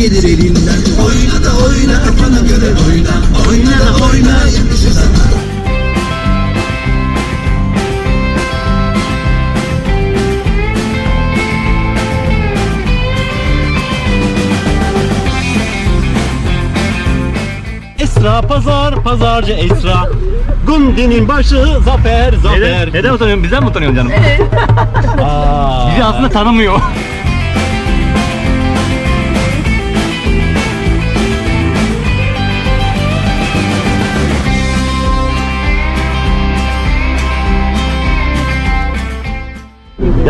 gelir elinden Oyna da oyna kafana göre oyna Oyna da oyna yakışır sana Esra pazar, pazarcı Esra. Gundinin başı zafer, zafer. Neden, neden utanıyorsun? Bizden mi utanıyorsun canım? Aa. Bizi aslında tanımıyor.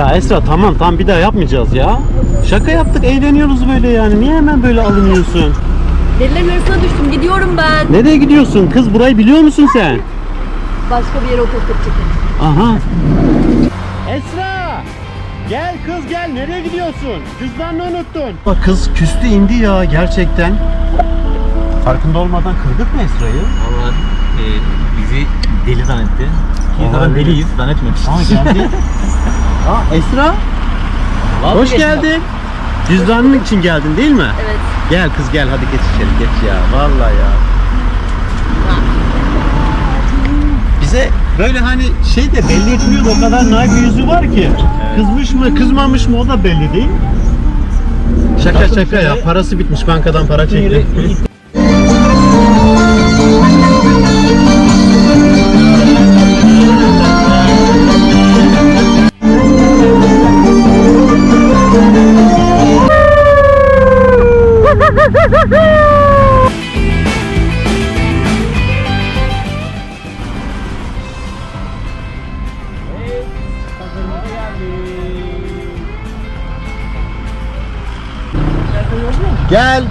Ya Esra tamam tamam bir daha yapmayacağız ya. Şaka yaptık eğleniyoruz böyle yani. Niye hemen böyle alınıyorsun? Delilerin arasına düştüm. Gidiyorum ben. Nereye gidiyorsun? Kız burayı biliyor musun sen? Başka bir yere otostop çekin. Aha. Esra! Gel kız gel. Nereye gidiyorsun? Cüzdanını unuttun. Bak kız küstü indi ya gerçekten. Farkında olmadan kırdık mı Esra'yı? Valla e, bizi deli zannetti. Ki Aa, zaten deliyiz zannetmemiş. Aa geldi. Aa Esra hoş geldin. Cüzdanın için geldin değil mi? Evet. Gel kız gel hadi geç içeri geç ya. Vallahi ya. Bize böyle hani şey de belli etmiyor o kadar naif bir yüzü var ki. Kızmış mı kızmamış mı o da belli değil. Şaka şaka ya parası bitmiş bankadan para çekti.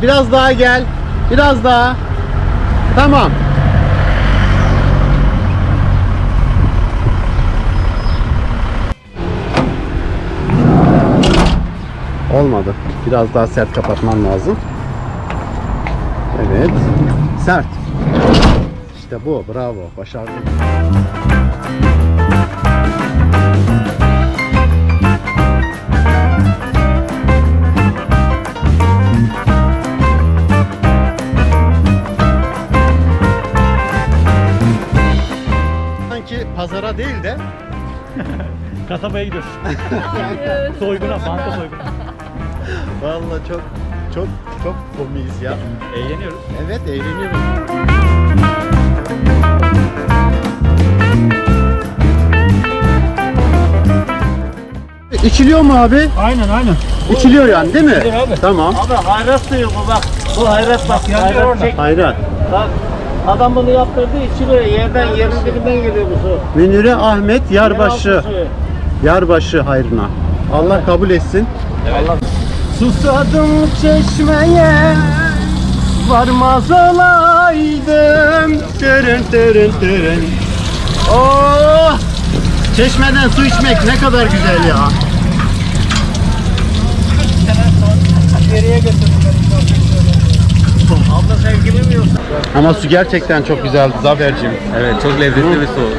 Biraz daha gel. Biraz daha. Tamam. Olmadı. Biraz daha sert kapatman lazım. Evet. Sert. İşte bu. Bravo. Başardın. Kasabaya gidiyoruz. Soyguna, banka soyguna. Vallahi çok çok çok komiyiz ya. Eğleniyoruz. Evet eğleniyoruz. İçiliyor mu abi? Aynen aynen. İçiliyor yani değil mi? abi. Tamam. Abi hayrat suyu bu bak. Bu hayrat bak. Hayrat çek. Hayrat. Bak. Adam bunu yaptırdı içiliyor. Yerden yerin dibinden geliyor bu su. Münire Ahmet Yarbaşı. Suyu. Yarbaşı hayrına. Allah kabul etsin. Susadım çeşmeye varmaz olaydım. Tırın tırın tırın. Oh! Çeşmeden su içmek ne kadar güzel ya. Abla sevgili mi yoksa? Ama su gerçekten çok güzeldi Zafer'cim. Evet çok lezzetli bir su.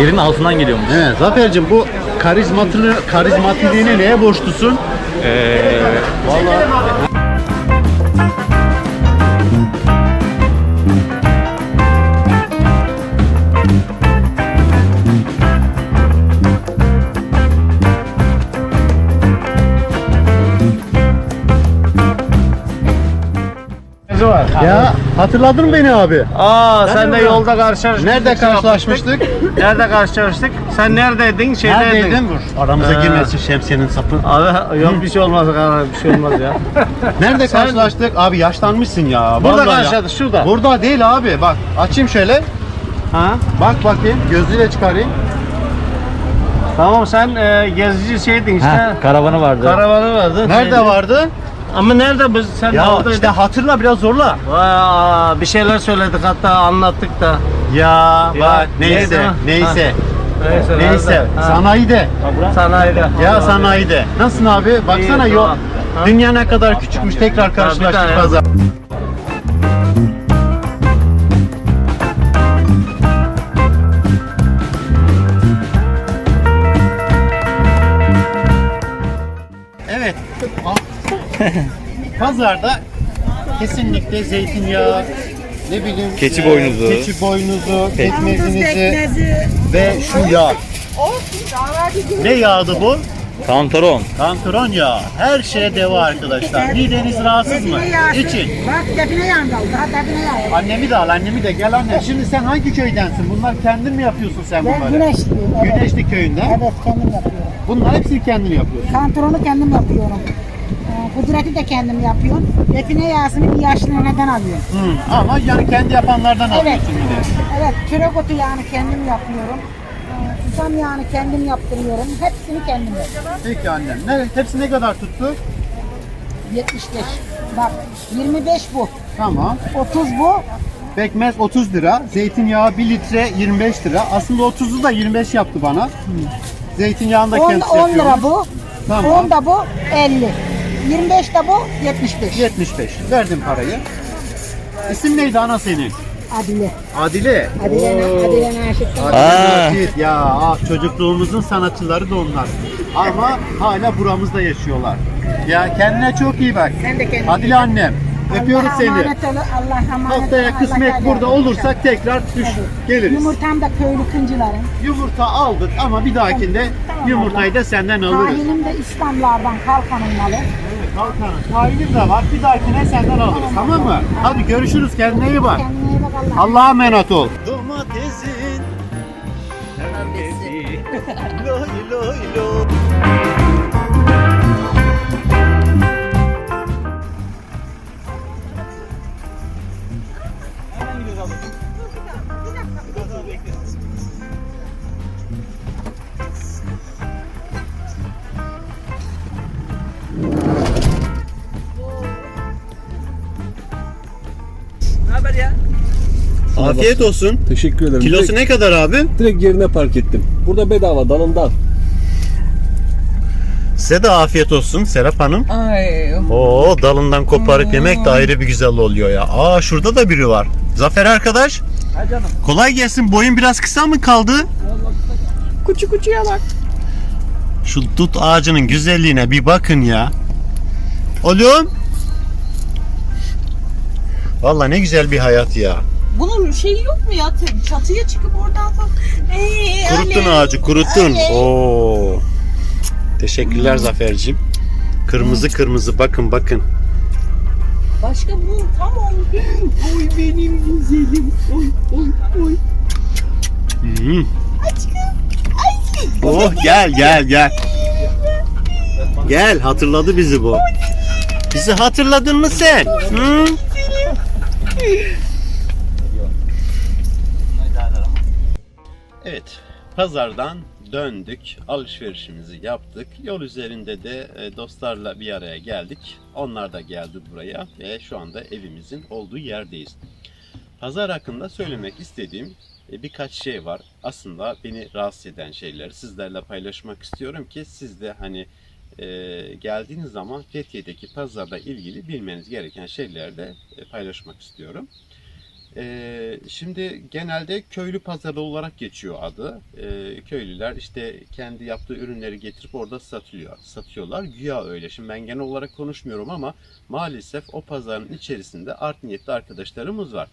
Yerin altından geliyormuş. Evet Zafer'cim bu karizmatını, karizmatiliğine neye borçlusun? Ee, var. Ya hatırladın mı beni abi? Aa sen de yolda karşılaştık. Nerede Şey karşılaşmıştık? Nerede karşılaştık? Sen neredeydin? Şeydeydin. Neredeydin? Vur. Aramıza Ee. girmesin şemsiyenin sapı. Abi yok bir şey olmaz kardeşim bir şey olmaz ya. Nerede karşılaştık? Abi yaşlanmışsın ya. Burada vallahi ya. karşıladık şurada. Burada değil abi. Bak açayım şöyle. Ha? Bak bakayım. Gözlüğüyle çıkarayım. Tamam sen e, gezici şeydin işte. ha, karavanı vardı. Karavanı vardı. Nerede Şeydi. vardı? Ama nerede biz sen Ya oradaydın. işte hatırla biraz zorla. Aa, bir şeyler söyledik hatta anlattık da. Ya, Ya, bak neyse neydi o? neyse. Neyse. Neyse. nerede? Ha. Sanayide. Sanayide. Ya sanayide. Nasılsın abi? Baksana İyi, yol. tamam. Ha? Dünya ne kadar küçükmüş tekrar karşılaştık tane. pazar. Pazarda kesinlikle zeytinyağı, ne bileyim Keçi e, boynuzu. keçi boynuzu, pekmezinizi ve şu yağ. Ne yağdı bu? Kantaron. Kantaron yağı. Her şeye deva arkadaşlar. Mideniz rahatsız mı? İçin. Bak define yağında oldu. Ha define yağı. Annemi de al, annemi de gel anne. Şimdi sen hangi köydensin? Bunlar kendin mi yapıyorsun sen Ben bunları? güneşliyim. Evet. Güneşli köyünden. Evet kendim yapıyorum. Bunlar hepsini kendin yapıyorsun. Kantronu kendim yapıyorum. Ee, Kudreti de kendim yapıyorum. Define yağsını bir yaşlı neneden alıyorum. Hı. Ama yani kendi yapanlardan Evet. alıyorsun bir de. Evet çörek otu yağını kendim yapıyorum. Ee, Susam yağını kendim yaptırıyorum. Hepsini kendim yapıyorum. Peki annem. Ne, hepsi ne kadar tuttu? 75. Bak 25 bu. Tamam. 30 bu. Pekmez 30 lira. Zeytinyağı 1 litre 25 lira. Aslında 30'u da 25 yaptı bana. Zeytinyağını da 10, kendisi 10 yapıyor. lira bu. Tamam. 10 da bu 50. 25 de bu 75. 75. Verdim parayı. İsim neydi ana senin? Adile. Adile. Adile, Oo. Adile Naşit. Adile Aa. Naşit. Ya ah, çocukluğumuzun sanatçıları da onlar. Ama hala buramızda yaşıyorlar. Ya kendine çok iyi bak. Sen de kendine Adile annem. Öpüyoruz Allah seni. emanet ol, Allah emanet Haftaya Allah kısmet kader burada versin. olursak tekrar düş Tabii. geliriz. Yumurtam da köylü kıncıların. Yumurta aldık ama bir dahakinde Tamam, yumurtayı da senden alırız. Tahinim de İslamlardan kalkanın malı. Kalkanın de var. Bir dahakine senden alırız. Tamam mı? Hadi görüşürüz. Kendine iyi bak. Kendine iyi bak Allah. Allah'a emanet ol. Domatesin loy loy loy. Afiyet olsun. Teşekkür ederim. Kilosu direkt, ne kadar abi? direkt yerine park ettim. Burada bedava dalından. Size de afiyet olsun Serap Hanım. Ay. Oo dalından koparıp yemek de ayrı bir güzel oluyor ya. Aa şurada da biri var. Zafer arkadaş. Kolay gelsin. Boyun biraz kısa mı kaldı? Kuçu kuçuya bak. Şu dut ağacının güzelliğine bir bakın ya. Oğlum. Valla ne güzel bir hayat ya. Bunun şeyi yok mu ya? Çatıya çıkıp oradan falan. Ee, Kuruttun Ale. ağacı, kuruttun. Ale. Oo. Teşekkürler Zafer'cim. Kırmızı kırmızı bakın bakın. Başka bunun tam oldu. Oy benim güzelim. Oy oy oy. Hmm. Oh gel gel gel. Gel hatırladı bizi bu. Bizi hatırladın mı sen? Hı? Evet, pazardan döndük, alışverişimizi yaptık. Yol üzerinde de e, dostlarla bir araya geldik. Onlar da geldi buraya ve şu anda evimizin olduğu yerdeyiz. Pazar hakkında söylemek istediğim e, birkaç şey var. Aslında beni rahatsız eden şeyler sizlerle paylaşmak istiyorum ki siz de hani e, geldiğiniz zaman Fethiye'deki pazarla ilgili bilmeniz gereken şeyleri de paylaşmak istiyorum. E, şimdi genelde köylü pazarı olarak geçiyor adı. E, köylüler işte kendi yaptığı ürünleri getirip orada satılıyor, satıyorlar. Güya öyle. Şimdi ben genel olarak konuşmuyorum ama maalesef o pazarın içerisinde art niyetli arkadaşlarımız var.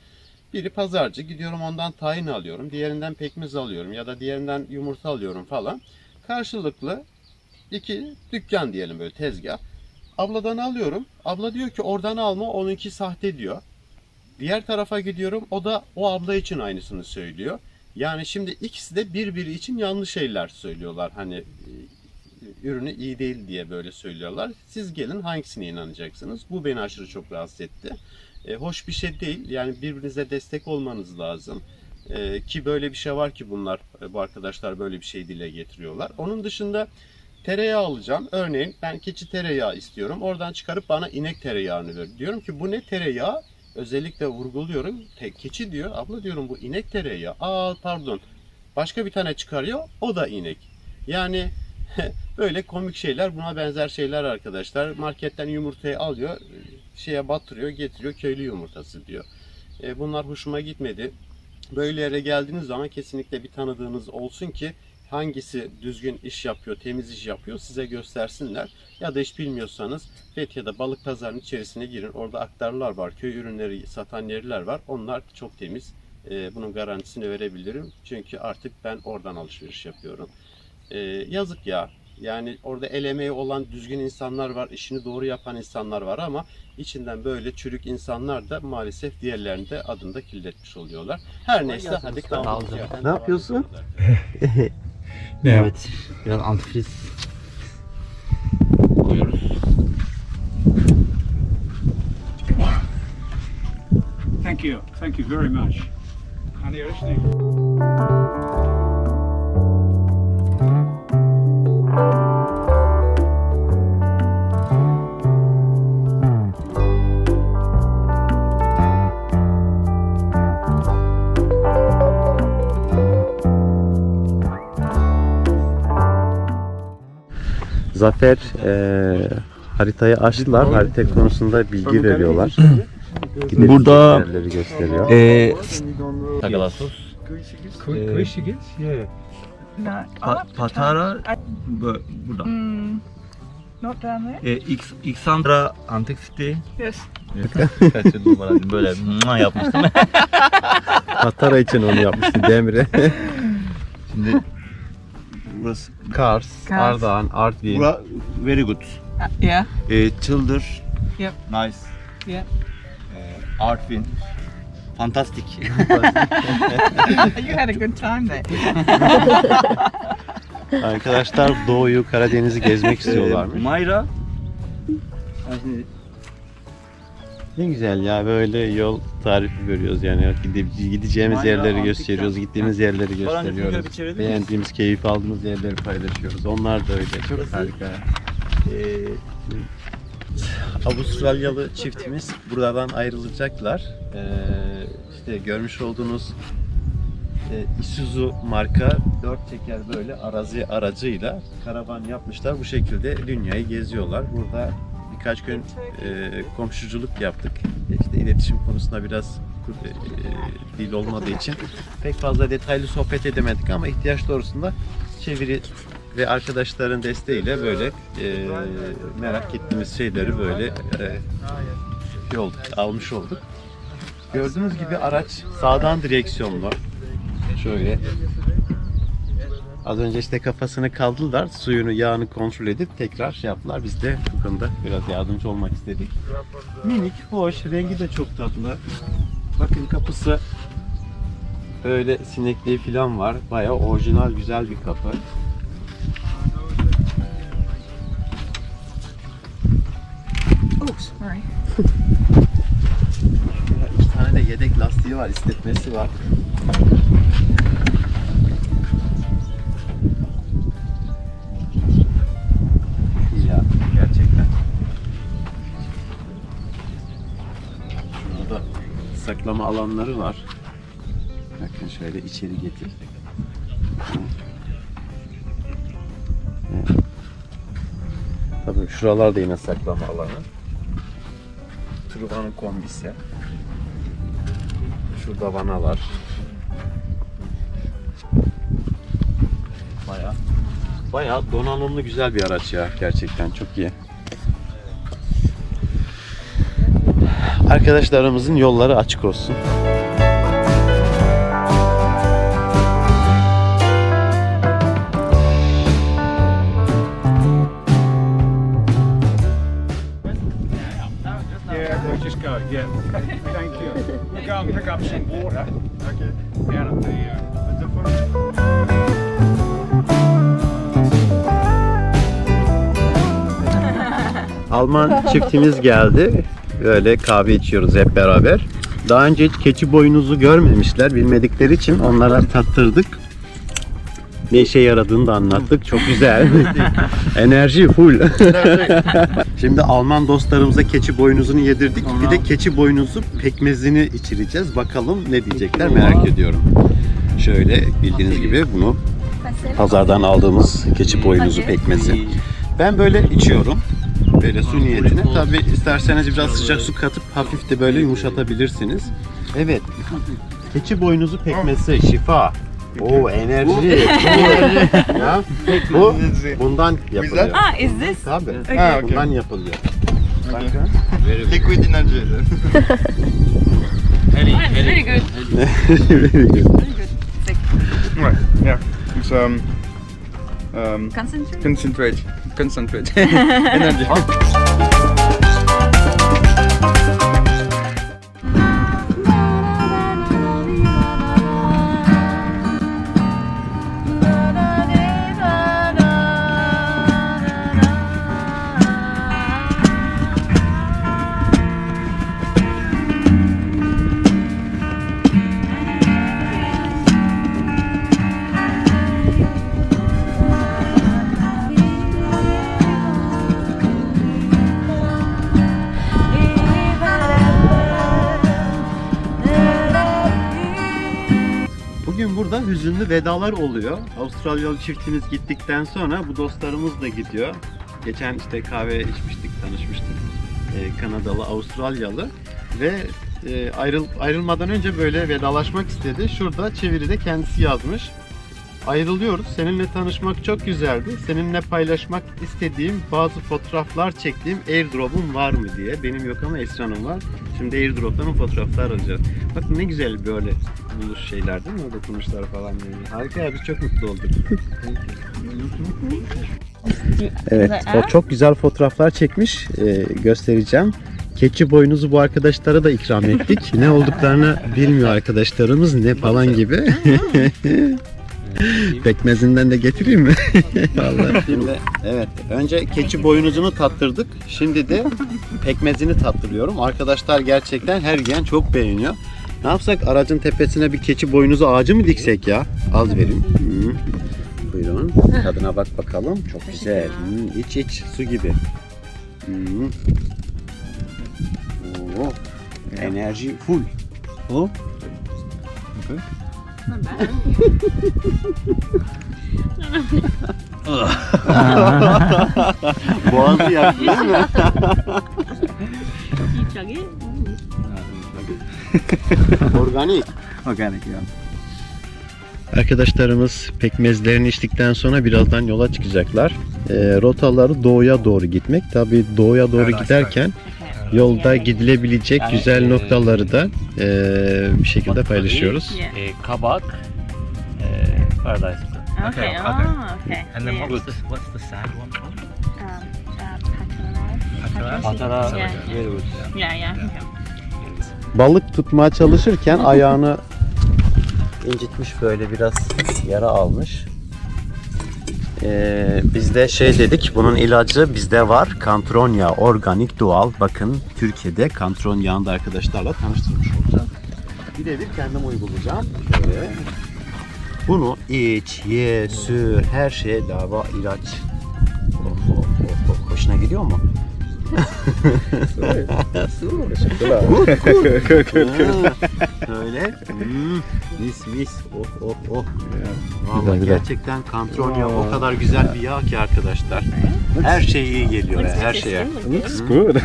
Biri pazarcı, gidiyorum ondan tayin alıyorum, diğerinden pekmez alıyorum ya da diğerinden yumurta alıyorum falan. Karşılıklı iki dükkan diyelim böyle tezgah. Abladan alıyorum. Abla diyor ki oradan alma onunki sahte diyor. Diğer tarafa gidiyorum o da o abla için aynısını söylüyor. Yani şimdi ikisi de birbiri için yanlış şeyler söylüyorlar. Hani e, ürünü iyi değil diye böyle söylüyorlar. Siz gelin hangisine inanacaksınız? Bu beni aşırı çok rahatsız etti. E, hoş bir şey değil. Yani birbirinize destek olmanız lazım. E, ki böyle bir şey var ki bunlar e, bu arkadaşlar böyle bir şey dile getiriyorlar. Onun dışında tereyağı alacağım. Örneğin ben keçi tereyağı istiyorum. Oradan çıkarıp bana inek tereyağını ver. Diyorum ki bu ne tereyağı? Özellikle vurguluyorum. Te, keçi diyor. Abla diyorum bu inek tereyağı. Aa pardon. Başka bir tane çıkarıyor. O da inek. Yani böyle komik şeyler buna benzer şeyler arkadaşlar. Marketten yumurtayı alıyor. Şeye batırıyor getiriyor köylü yumurtası diyor. E, bunlar hoşuma gitmedi. Böyle yere geldiğiniz zaman kesinlikle bir tanıdığınız olsun ki hangisi düzgün iş yapıyor, temiz iş yapıyor size göstersinler. Ya da hiç bilmiyorsanız Fethiye'de balık pazarının içerisine girin. Orada aktarlar var, köy ürünleri satan yerler var. Onlar çok temiz. Ee, bunun garantisini verebilirim. Çünkü artık ben oradan alışveriş yapıyorum. Ee, yazık ya. Yani orada el emeği olan düzgün insanlar var, işini doğru yapan insanlar var ama içinden böyle çürük insanlar da maalesef diğerlerinde adını da kirletmiş oluyorlar. Her neyse hadi kalkalım. Ne yapıyorsun? Evet. Biraz antifriz koyuyoruz. Thank you. Thank you very much. Hani listening. Zafer eee, haritayı açtılar. Harita konusunda bilgi veriyorlar. Burada- yerleri gösteriyor. Pa- Patara bu- burada. Not down there? X, Xandra Antik City. Yes. Kaçırdım numara böyle mua yapmıştım. Patara için onu yapmıştı Demre. Şimdi burası Kars, Kars. Ardahan, Artvin. Bura very good. Uh, yeah. Ee, Çıldır. Yep. Nice. Yep. Ee, Artvin. Fantastic. you had a good time there. Arkadaşlar Doğu'yu, Karadeniz'i gezmek istiyorlarmış. Ee, Mayra. Ne güzel ya böyle yol tarifi veriyoruz yani Gide- gideceğimiz Mayra yerleri Antik gösteriyoruz, gittiğimiz yerleri Baran, gösteriyoruz. şöyle bir çevirebilir misin? Beğendiğimiz, keyif aldığımız yerleri paylaşıyoruz. Onlar da öyle. Çok harika. Ee, Avustralyalı çiftimiz buradan ayrılacaklar. Ee, işte görmüş olduğunuz e, Isuzu marka dört teker böyle arazi aracıyla karavan yapmışlar. Bu şekilde dünyayı geziyorlar. Burada birkaç gün e, komşuculuk yaptık. İşte iletişim konusunda biraz e, dil olmadığı için pek fazla detaylı sohbet edemedik ama ihtiyaç doğrusunda çeviri ve arkadaşların desteğiyle böyle e, merak ettiğimiz şeyleri böyle e, şey olduk, almış olduk. Gördüğünüz gibi araç sağdan direksiyonlu. Şöyle. Az önce işte kafasını kaldılar. Suyunu, yağını kontrol edip tekrar şey yaptılar. Biz de bu konuda biraz yardımcı olmak istedik. Minik, hoş, rengi de çok tatlı. Bakın kapısı böyle sinekliği falan var. Bayağı orijinal güzel bir kapı. Oh, sorry. İki tane de yedek lastiği var, istetmesi var. Saklama alanları var. Bakın şöyle içeri getir. Evet. Tabii şuralarda yine saklama alanı. Truvanın kombisi. Şurada vanalar. Baya baya donanımlı güzel bir araç ya gerçekten çok iyi. Arkadaşlarımızın yolları açık olsun. Yeah, we just go. Yeah. Thank you. We'll go and pick up some water. Okay. Down at the. Uh, the. Alman çiftimiz geldi. Böyle kahve içiyoruz hep beraber. Daha önce hiç keçi boynuzu görmemişler. Bilmedikleri için onlara tattırdık. Ne işe yaradığını da anlattık. Çok güzel. Enerji full. Şimdi Alman dostlarımıza keçi boynuzunu yedirdik. Bir de keçi boynuzu pekmezini içireceğiz. Bakalım ne diyecekler merak ediyorum. Şöyle bildiğiniz gibi bunu pazardan aldığımız keçi boynuzu pekmezi. Ben böyle içiyorum. Böyle su niyetine. Tabi isterseniz biraz sıcak su katıp hafif de böyle yumuşatabilirsiniz. Evet. Keçi boynuzu pekmezi şifa. Oo enerji. enerji. ya, bu bundan yapılıyor. Ah, is this? Tabii. Ah, okay. Bundan yapılıyor. Liquid energy. Very, Ah, very good. Right, yeah. It's um, um, Concentrate. concentrate. Concentrate. energy. Burada hüzünlü vedalar oluyor. Avustralyalı çiftimiz gittikten sonra bu dostlarımız da gidiyor. Geçen işte kahve içmiştik, tanışmıştık. Ee, Kanadalı, Avustralyalı ve e, ayrıl, ayrılmadan önce böyle vedalaşmak istedi. Şurada çeviride kendisi yazmış. Ayrılıyoruz. Seninle tanışmak çok güzeldi. Seninle paylaşmak istediğim bazı fotoğraflar çektiğim airdrop'um var mı diye. Benim yok ama Esra'nın var. Şimdi airdrop'tan o fotoğraflar alacağız. Bak ne güzel böyle buluş şeyler değil mi? Dokunuşlar falan böyle. Harika ya biz çok mutlu olduk. evet, o çok güzel fotoğraflar çekmiş. Ee, göstereceğim. Keçi boynuzu bu arkadaşlara da ikram ettik. ne olduklarını bilmiyor arkadaşlarımız ne falan gibi. Pekmezinden de getireyim mi? Vallahi. Şimdi evet önce keçi boynuzunu tattırdık. Şimdi de pekmezini tattırıyorum. Arkadaşlar gerçekten her yiyen çok beğeniyor. Ne yapsak aracın tepesine bir keçi boynuzu ağacı mı diksek ya? Az verin. Hı. Buyurun. Tadına bak bakalım. Çok güzel. Hı, iç iç su gibi. Hı. Oo. Enerji full. O. Boğazı yaktı değil mi? Organik. Organik ya. Arkadaşlarımız pekmezlerini içtikten sonra birazdan yola çıkacaklar. Ee, rotaları doğuya doğru gitmek. Tabii doğuya doğru giderken yolda gidilebilecek Yani, güzel e, noktaları da e, bir şekilde paylaşıyoruz. E, kabak, e, paradise. Okay. Okay, Ah, okay. okay. And then Yeah. what's the, what's the sad one called? Um, uh, Patara. Yeah. Very good. Yeah, yeah. Okay. Balık tutmaya çalışırken ayağını incitmiş böyle biraz yara almış. Ee, biz de şey dedik bunun ilacı bizde var. Kantron yağı organik doğal. Bakın Türkiye'de kantron yağını da arkadaşlarla tanıştırmış olacağım. Bir de bir kendim uygulayacağım. Şöyle. Bunu iç, ye, sür, her şeye dava ilaç. Oh, oh, oh, oh. Hoşuna gidiyor mu? Öyle. Hmm, mis mis. Oh oh oh. Vallahi gerçekten kantron yağı o kadar güzel bir yağ ki arkadaşlar. Her şey iyi geliyor ya, her şeye. Looks good.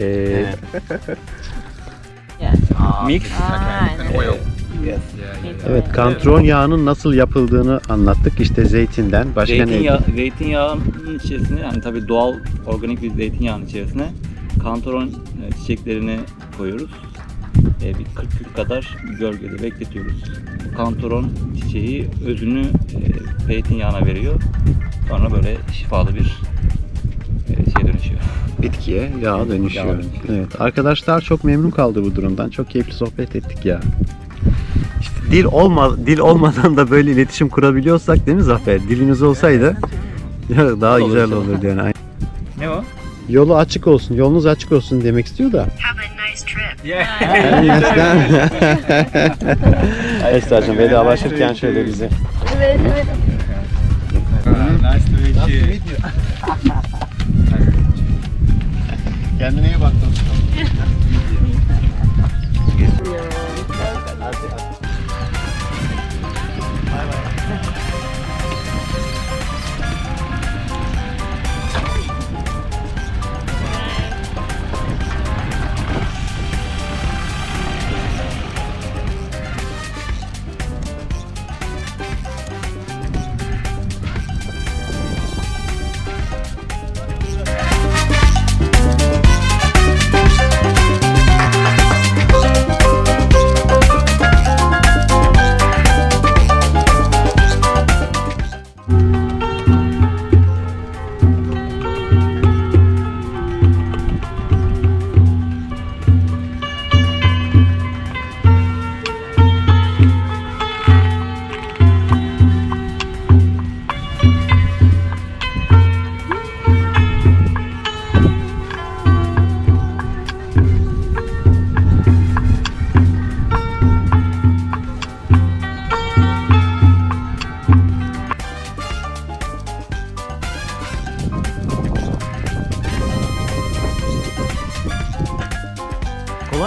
Ee, Mix. Ah, and Oil. Evet kantron yağının nasıl yapıldığını anlattık. İşte zeytinden. Başka ne? Zeytinyağı, zeytinyağının içerisine yani tabii doğal organik bir zeytinyağının içerisine kantaron e, çiçeklerini koyuyoruz. E, bir 40 gün kadar gölgede bekletiyoruz. Bu kantaron çiçeği özünü e, zeytinyağına veriyor. Sonra böyle şifalı bir e, şey dönüşüyor. Bitkiye yağa dönüşüyor. Yağa dönüşüyor. Evet. Arkadaşlar çok memnun kaldı bu durumdan. Çok keyifli sohbet ettik ya. Dil olma dil olmadan da böyle iletişim kurabiliyorsak değil mi Zafer? Dilimiz olsaydı daha Olur güzel inşallah. olurdu yani. Ne o? Yolu açık olsun, yolunuz açık olsun demek istiyor da. Esra'cığım vedalaşırken şöyle bize. Evet evet. nice to meet you. Kendine iyi bak dostum.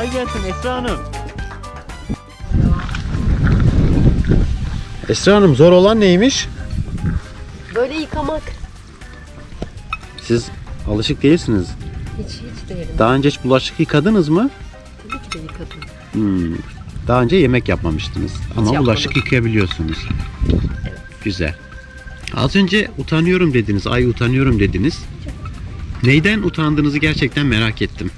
Esra Hanım. Esra Hanım zor olan neymiş? Böyle yıkamak. Siz alışık değilsiniz. Hiç hiç değilim. Daha önce hiç bulaşık yıkadınız mı? Tabii ki de yıkadım. Hmm. Daha önce yemek yapmamıştınız. Ama yapmadım. bulaşık yıkayabiliyorsunuz. Güzel. Az önce utanıyorum dediniz. Ay utanıyorum dediniz. Neyden utandığınızı gerçekten merak ettim.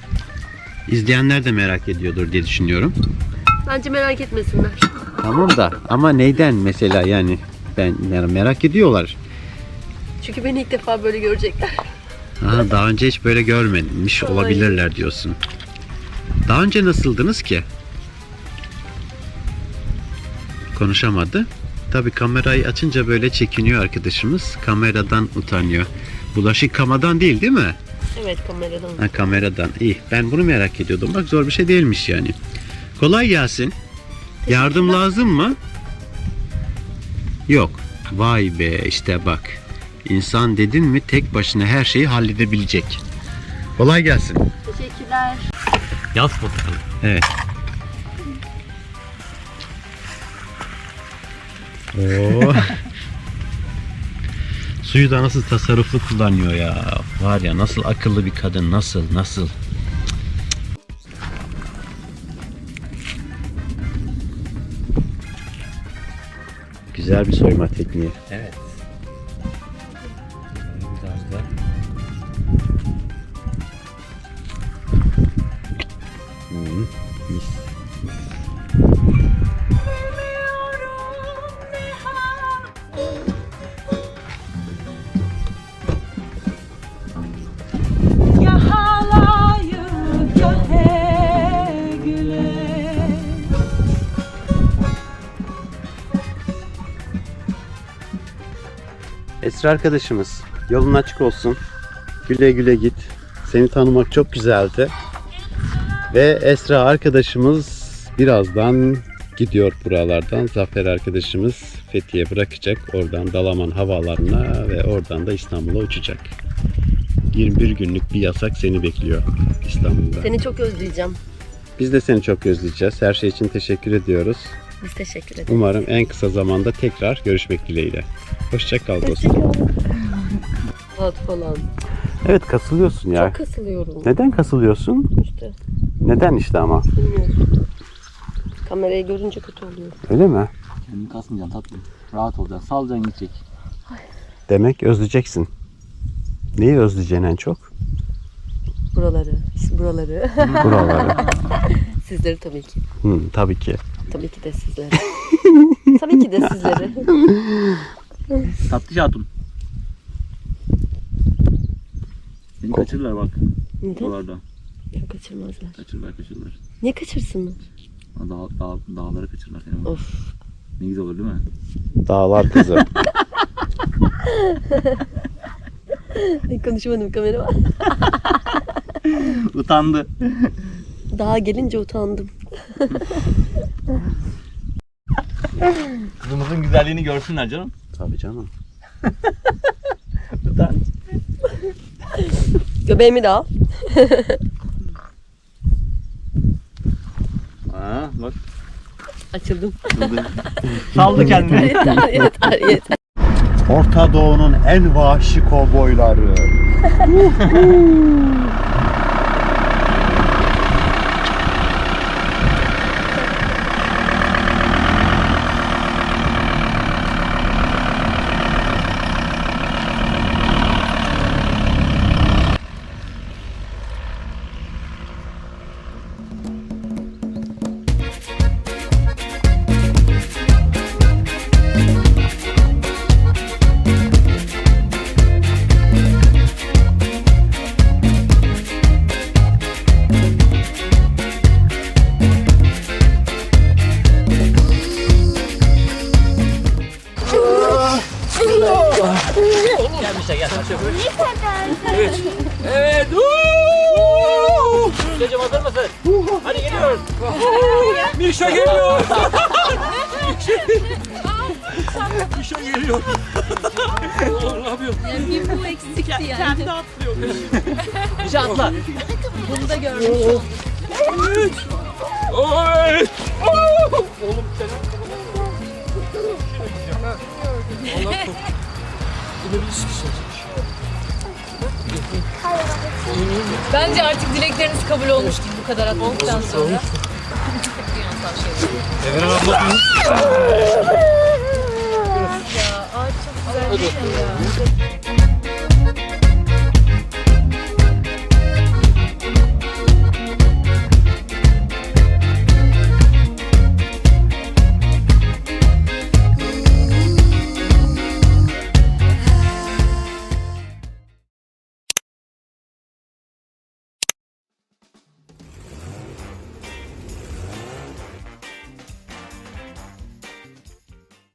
İzleyenler de merak ediyordur diye düşünüyorum. Bence merak etmesinler. Tamam da ama neyden mesela yani ben yani merak ediyorlar. Çünkü beni ilk defa böyle görecekler. Aha, daha önce hiç böyle görmemiş olabilirler diyorsun. Daha önce nasıldınız ki? Konuşamadı. Tabi kamerayı açınca böyle çekiniyor arkadaşımız. Kameradan utanıyor. Bulaşık kamadan değil değil mi? Evet kameradan. Ha, kameradan. İyi. Ben bunu merak ediyordum. Bak zor bir şey değilmiş yani. Kolay gelsin. Yardım lazım mı? Yok. Vay be işte bak. İnsan dedin mi tek başına her şeyi halledebilecek. Kolay gelsin. Teşekkürler. Yaz fotoğrafı. Evet. Oo. Suyu da nasıl tasarruflu kullanıyor ya. Var ya nasıl akıllı bir kadın nasıl nasıl. Güzel bir soyma tekniği. Evet. Biraz da Esra arkadaşımız yolun açık olsun. Güle güle git. Seni tanımak çok güzeldi. Ve Esra arkadaşımız birazdan gidiyor buralardan. Zafer arkadaşımız Fethiye bırakacak. Oradan Dalaman havalarına ve oradan da İstanbul'a uçacak. 21 günlük bir yasak seni bekliyor İstanbul'da. Seni çok özleyeceğim. Biz de seni çok özleyeceğiz. Her şey için teşekkür ediyoruz. Biz teşekkür ederiz. Umarım en kısa zamanda tekrar görüşmek dileğiyle. Hoşça kal dostum. Rahat falan. Evet kasılıyorsun ya. Çok kasılıyorum. Neden kasılıyorsun? İşte Neden işte ama? bilmiyorum. Kamerayı görünce kötü oluyor. Öyle mi? Kendini kasmayacaksın tatlım. Rahat olacaksın. Salacaksın gidecek. Demek özleyeceksin. Neyi özleyeceksin en çok? Buraları, buraları. Buraları. sizleri tabii ki. Hı, tabii ki. Tabii ki de sizleri. tabii ki de sizleri. Tatlış hatun. Seni kaçırırlar bak. Neden? Oralarda. Yok kaçırmazlar. Kaçırırlar kaçırırlar. Niye kaçırsınlar? Dağ, dağ, dağlara kaçırırlar seni. Of. Ne güzel olur değil mi? Dağlar kızı. Ay konuşamadım kamera var. Utandı. Daha gelince utandım. Kızımızın güzelliğini görsünler canım. tabii canım. Utanç. Göbeğimi de al. Aa bak. Açıldım. Saldı kendini. yeter yeter yeter. Orta Doğu'nun en vahşi kovboyları. Bunu da görmüş. Bence artık dilekleriniz kabul olmuştur bu kadar atladıktan sonra. ya ağaç çok güzel değil mi ya?